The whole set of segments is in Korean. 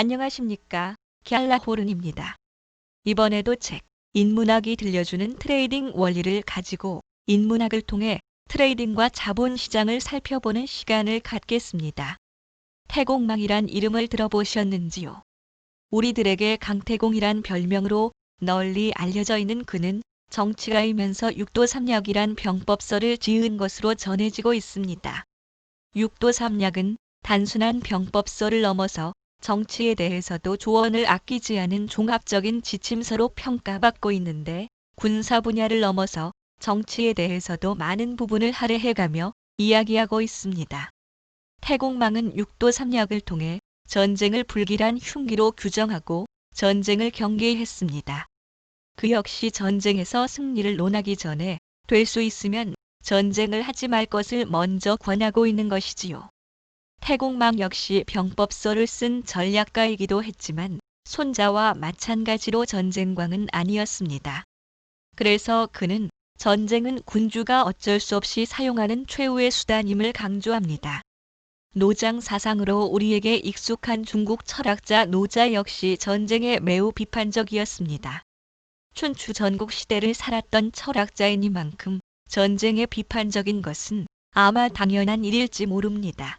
안녕하십니까. 갤라호른입니다. 이번에도 책, 인문학이 들려주는 트레이딩 원리를 가지고 인문학을 통해 트레이딩과 자본시장을 살펴보는 시간을 갖겠습니다. 태공망이란 이름을 들어보셨는지요? 우리들에게 강태공이란 별명으로 널리 알려져 있는 그는 정치가이면서 육도삼약이란 병법서를 지은 것으로 전해지고 있습니다. 육도삼약은 단순한 병법서를 넘어서 정치에 대해서도 조언을 아끼지 않은 종합적인 지침서로 평가받고 있는데 군사 분야를 넘어서 정치에 대해서도 많은 부분을 할애해가며 이야기하고 있습니다. 태공망은 육도삼약을 통해 전쟁을 불길한 흉기로 규정하고 전쟁을 경계했습니다. 그 역시 전쟁에서 승리를 논하기 전에 될 수 있으면 전쟁을 하지 말 것을 먼저 권하고 있는 것이지요. 태공망 역시 병법서를 쓴 전략가이기도 했지만 손자와 마찬가지로 전쟁광은 아니었습니다. 그래서 그는 전쟁은 군주가 어쩔 수 없이 사용하는 최후의 수단임을 강조합니다. 노장 사상으로 우리에게 익숙한 중국 철학자 노자 역시 전쟁에 매우 비판적이었습니다. 춘추 전국 시대를 살았던 철학자이니만큼 전쟁에 비판적인 것은 아마 당연한 일일지 모릅니다.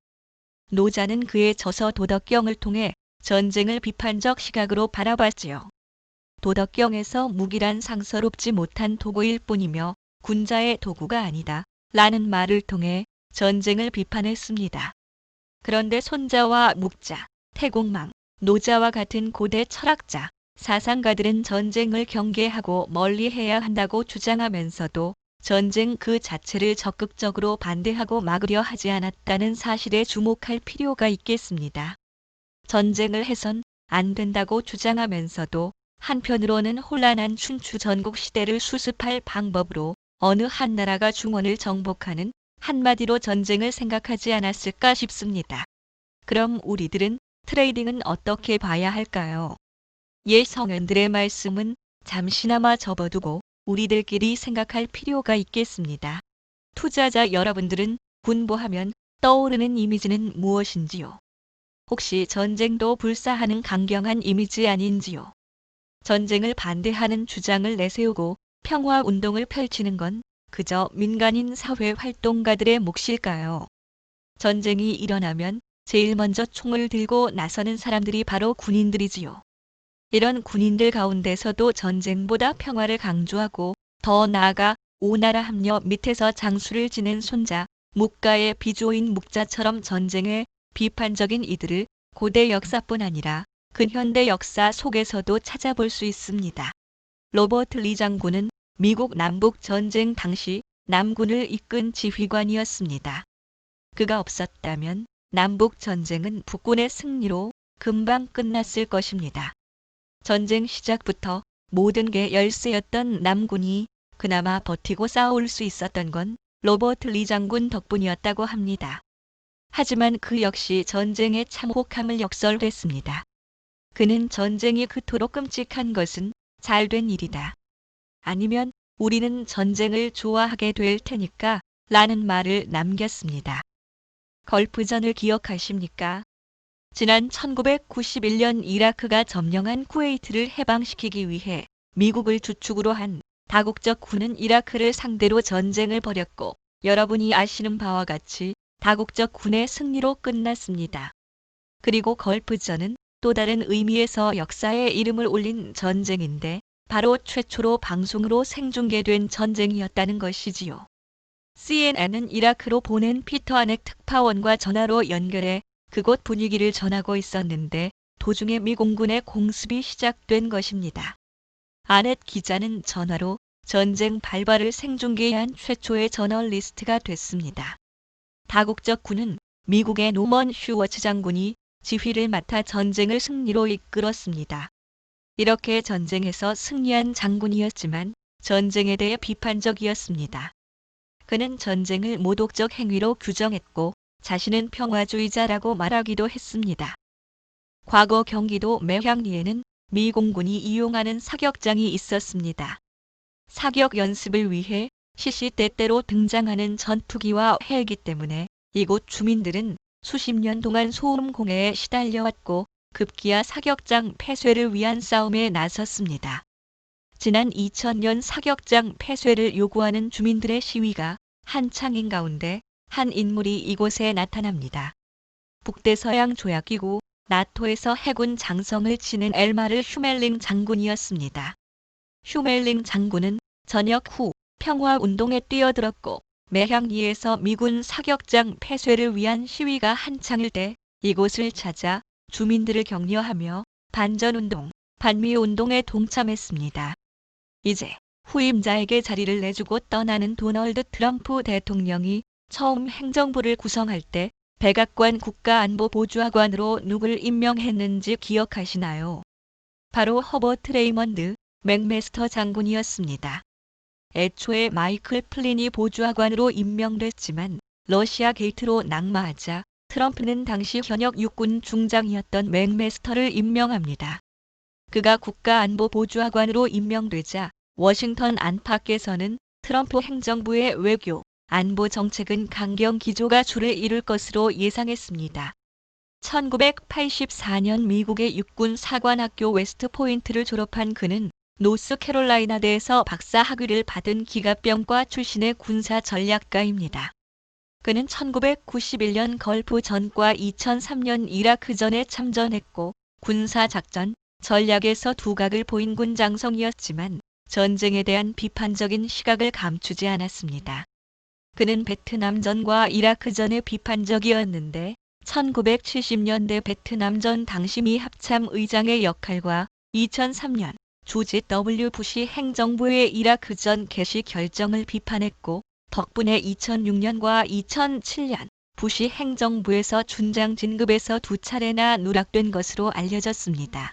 노자는 그의 저서 도덕경을 통해 전쟁을 비판적 시각으로 바라봤지요. 도덕경에서 무기란 상서롭지 못한 도구일 뿐이며 군자의 도구가 아니다. 라는 말을 통해 전쟁을 비판했습니다. 그런데 손자와 묵자, 태공망, 노자와 같은 고대 철학자, 사상가들은 전쟁을 경계하고 멀리해야 한다고 주장하면서도 전쟁 그 자체를 적극적으로 반대하고 막으려 하지 않았다는 사실에 주목할 필요가 있겠습니다. 전쟁을 해선 안 된다고 주장하면서도 한편으로는 혼란한 춘추 전국 시대를 수습할 방법으로 어느 한 나라가 중원을 정복하는 한마디로 전쟁을 생각하지 않았을까 싶습니다. 그럼 우리들은 트레이딩은 어떻게 봐야 할까요? 예 성현들의 말씀은 잠시나마 접어두고 우리들끼리 생각할 필요가 있겠습니다. 투자자 여러분들은 군보하면 떠오르는 이미지는 무엇인지요? 혹시 전쟁도 불사하는 강경한 이미지 아닌지요? 전쟁을 반대하는 주장을 내세우고 평화 운동을 펼치는 건 그저 민간인 사회 활동가들의 몫일까요? 전쟁이 일어나면 제일 먼저 총을 들고 나서는 사람들이 바로 군인들이지요. 이런 군인들 가운데서도 전쟁보다 평화를 강조하고 더 나아가 오나라 합려 밑에서 장수를 지낸 손자, 묵가의 비조인 묵자처럼 전쟁에 비판적인 이들을 고대 역사뿐 아니라 근현대 역사 속에서도 찾아볼 수 있습니다. 로버트 리 장군은 미국 남북 전쟁 당시 남군을 이끈 지휘관이었습니다. 그가 없었다면 남북 전쟁은 북군의 승리로 금방 끝났을 것입니다. 전쟁 시작부터 모든 게 열세였던 남군이 그나마 버티고 싸울 수 있었던 건 로버트 리 장군 덕분이었다고 합니다. 하지만 그 역시 전쟁의 참혹함을 역설했습니다. 그는 전쟁이 그토록 끔찍한 것은 잘된 일이다. 아니면 우리는 전쟁을 좋아하게 될 테니까 라는 말을 남겼습니다. 걸프전을 기억하십니까? 지난 1991년 이라크가 점령한 쿠웨이트를 해방시키기 위해 미국을 주축으로 한 다국적 군은 이라크를 상대로 전쟁을 벌였고 여러분이 아시는 바와 같이 다국적 군의 승리로 끝났습니다. 그리고 걸프전은 또 다른 의미에서 역사에 이름을 올린 전쟁인데 바로 최초로 방송으로 생중계된 전쟁이었다는 것이지요. CNN은 이라크로 보낸 피터 아넥 특파원과 전화로 연결해 그곳 분위기를 전하고 있었는데 도중에 미 공군의 공습이 시작된 것입니다. 아넷 기자는 전화로 전쟁 발발을 생중계한 최초의 저널리스트가 됐습니다. 다국적 군은 미국의 노먼 휴워츠 장군이 지휘를 맡아 전쟁을 승리로 이끌었습니다. 이렇게 전쟁에서 승리한 장군이었지만 전쟁에 대해 비판적이었습니다. 그는 전쟁을 모독적 행위로 규정했고 자신은 평화주의자라고 말하기도 했습니다. 과거 경기도 매향리에는 미 공군이 이용하는 사격장이 있었습니다. 사격 연습을 위해 시시때때로 등장하는 전투기와 헬기 때문에 이곳 주민들은 수십 년 동안 소음 공해에 시달려왔고 급기야 사격장 폐쇄를 위한 싸움에 나섰습니다. 지난 2000년 사격장 폐쇄를 요구하는 주민들의 시위가 한창인 가운데 한 인물이 이곳에 나타납니다. 북대서양 조약기구 나토에서 해군 장성을 치는 엘마르 슈멜링 장군이었습니다. 슈멜링 장군은 전역 후 평화운동에 뛰어들었고 매향리에서 미군 사격장 폐쇄를 위한 시위가 한창일 때 이곳을 찾아 주민들을 격려하며 반전운동, 반미운동에 동참했습니다. 이제 후임자에게 자리를 내주고 떠나는 도널드 트럼프 대통령이 처음 행정부를 구성할 때 백악관 국가안보보좌관으로 누굴 임명했는지 기억하시나요? 바로 허버트 레이먼드 맥메스터 장군이었습니다. 애초에 마이클 플린이 보좌관으로 임명됐지만 러시아 게이트로 낙마하자 트럼프는 당시 현역 육군 중장이었던 맥메스터를 임명합니다. 그가 국가안보보좌관으로 임명되자 워싱턴 안팎에서는 트럼프 행정부의 외교, 안보 정책은 강경 기조가 줄을 이룰 것으로 예상했습니다. 1984년 미국의 육군 사관학교 웨스트 포인트를 졸업한 그는 노스캐롤라이나대에서 박사 학위를 받은 기갑병과 출신의 군사 전략가입니다. 그는 1991년 걸프 전과 2003년 이라크 전에 참전했고 군사 작전, 전략에서 두각을 보인 군 장성이었지만 전쟁에 대한 비판적인 시각을 감추지 않았습니다. 그는 베트남전과 이라크전에 비판적이었는데 1970년대 베트남전 당시 미 합참 의장의 역할과 2003년 조지 W 부시 행정부의 이라크전 개시 결정을 비판했고 덕분에 2006년과 2007년 부시 행정부에서 준장 진급에서 두 차례나 누락된 것으로 알려졌습니다.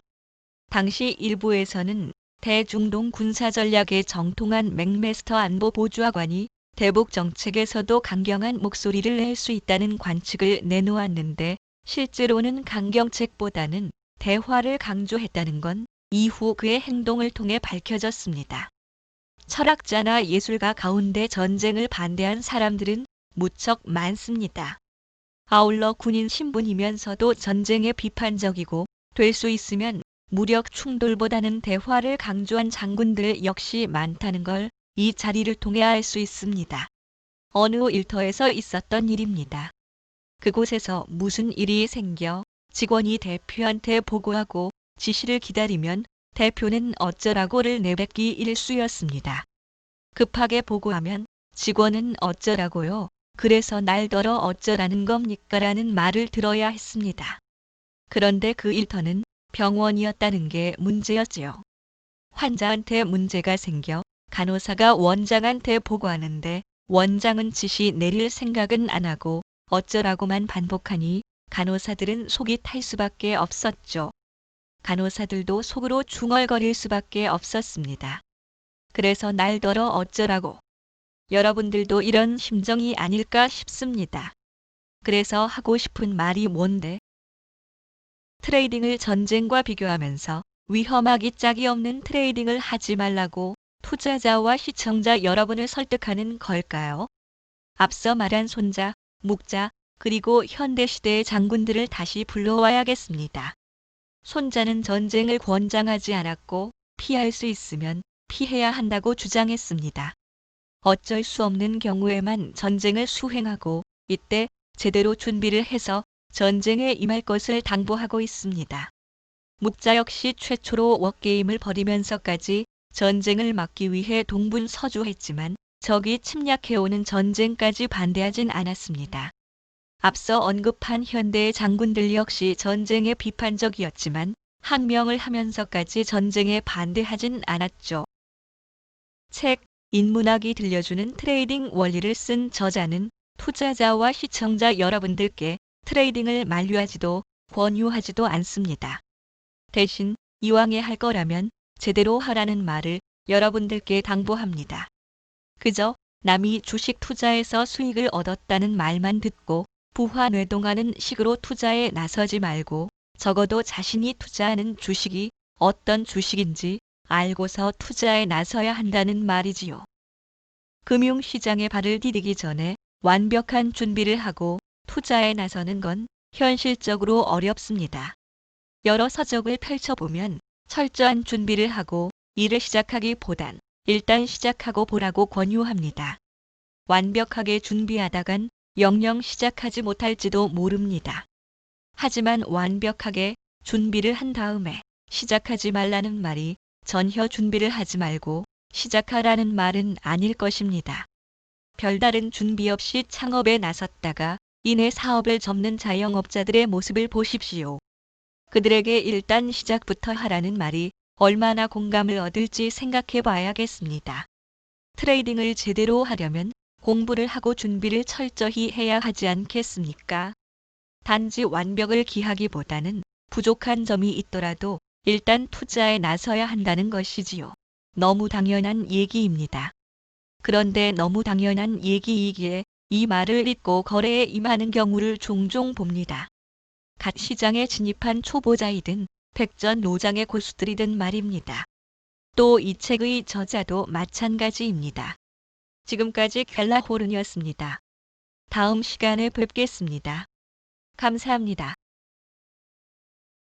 당시 일부에서는 대중동 군사 전략에 정통한 맥메스터 안보 보좌관이 대북 정책에서도 강경한 목소리를 낼 수 있다는 관측을 내놓았는데 실제로는 강경책보다는 대화를 강조했다는 건 이후 그의 행동을 통해 밝혀졌습니다. 철학자나 예술가 가운데 전쟁을 반대한 사람들은 무척 많습니다. 아울러 군인 신분이면서도 전쟁에 비판적이고 될 수 있으면 무력 충돌보다는 대화를 강조한 장군들 역시 많다는 걸 이 자리를 통해 알 수 있습니다. 어느 일터에서 있었던 일입니다. 그곳에서 무슨 일이 생겨 직원이 대표한테 보고하고 지시를 기다리면 대표는 어쩌라고를 내뱉기 일쑤였습니다. 급하게 보고하면 직원은 어쩌라고요. 그래서 날더러 어쩌라는 겁니까? 라는 말을 들어야 했습니다. 그런데 그 일터는 병원이었다는 게 문제였지요. 환자한테 문제가 생겨 간호사가 원장한테 보고하는데 원장은 지시 내릴 생각은 안 하고 어쩌라고만 반복하니 간호사들은 속이 탈 수밖에 없었죠. 간호사들도 속으로 중얼거릴 수밖에 없었습니다. 그래서 날더러 어쩌라고. 여러분들도 이런 심정이 아닐까 싶습니다. 그래서 하고 싶은 말이 뭔데? 트레이딩을 전쟁과 비교하면서 위험하기 짝이 없는 트레이딩을 하지 말라고 투자자와 시청자 여러분을 설득하는 걸까요? 앞서 말한 손자, 묵자, 그리고 현대시대의 장군들을 다시 불러와야겠습니다. 손자는 전쟁을 권장하지 않았고 피할 수 있으면 피해야 한다고 주장했습니다. 어쩔 수 없는 경우에만 전쟁을 수행하고 이때 제대로 준비를 해서 전쟁에 임할 것을 당부하고 있습니다. 묵자 역시 최초로 워게임을 벌이면서까지 전쟁을 막기 위해 동분서주했지만 적이 침략해오는 전쟁까지 반대하진 않았습니다. 앞서 언급한 현대의 장군들 역시 전쟁에 비판적이었지만 항명을 하면서까지 전쟁에 반대하진 않았죠. 책 인문학이 들려주는 트레이딩 원리를 쓴 저자는 투자자와 시청자 여러분들께 트레이딩을 만류하지도 권유하지도 않습니다. 대신 이왕에 할 거라면 제대로 하라는 말을 여러분들께 당부합니다. 그저 남이 주식 투자에서 수익을 얻었다는 말만 듣고 부화 뇌동하는 식으로 투자에 나서지 말고 적어도 자신이 투자하는 주식이 어떤 주식인지 알고서 투자에 나서야 한다는 말이지요. 금융시장에 발을 디디기 전에 완벽한 준비를 하고 투자에 나서는 건 현실적으로 어렵습니다. 여러 서적을 펼쳐보면 철저한 준비를 하고 일을 시작하기보단 일단 시작하고 보라고 권유합니다. 완벽하게 준비하다간 영영 시작하지 못할지도 모릅니다. 하지만 완벽하게 준비를 한 다음에 시작하지 말라는 말이 전혀 준비를 하지 말고 시작하라는 말은 아닐 것입니다. 별다른 준비 없이 창업에 나섰다가 이내 사업을 접는 자영업자들의 모습을 보십시오. 그들에게 일단 시작부터 하라는 말이 얼마나 공감을 얻을지 생각해 봐야겠습니다. 트레이딩을 제대로 하려면 공부를 하고 준비를 철저히 해야 하지 않겠습니까? 단지 완벽을 기하기보다는 부족한 점이 있더라도 일단 투자에 나서야 한다는 것이지요. 너무 당연한 얘기입니다. 그런데 너무 당연한 얘기이기에 이 말을 잊고 거래에 임하는 경우를 종종 봅니다. 갓 시장에 진입한 초보자이든 백전 노장의 고수들이든 말입니다. 또 이 책의 저자도 마찬가지입니다. 지금까지 켈라 호른이었습니다. 다음 시간에 뵙겠습니다. 감사합니다.